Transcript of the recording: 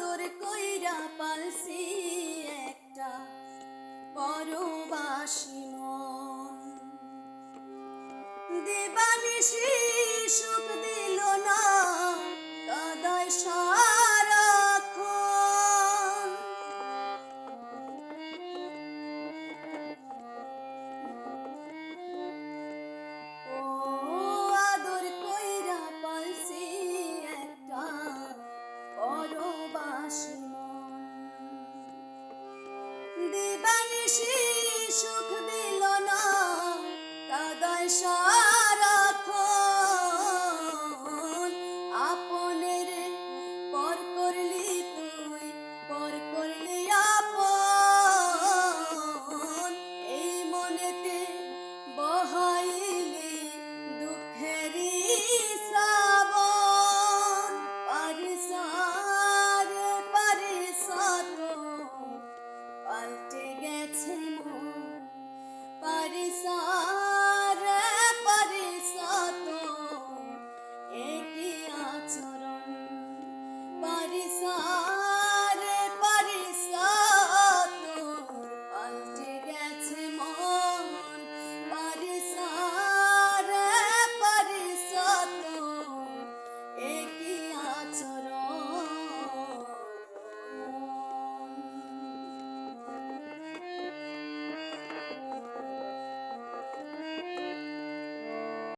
আদর কইরা পালছি একটা পরবাসী মন। দেবানি সুখ দিল দিবানিশি সুখ দিল না। কাদায় সব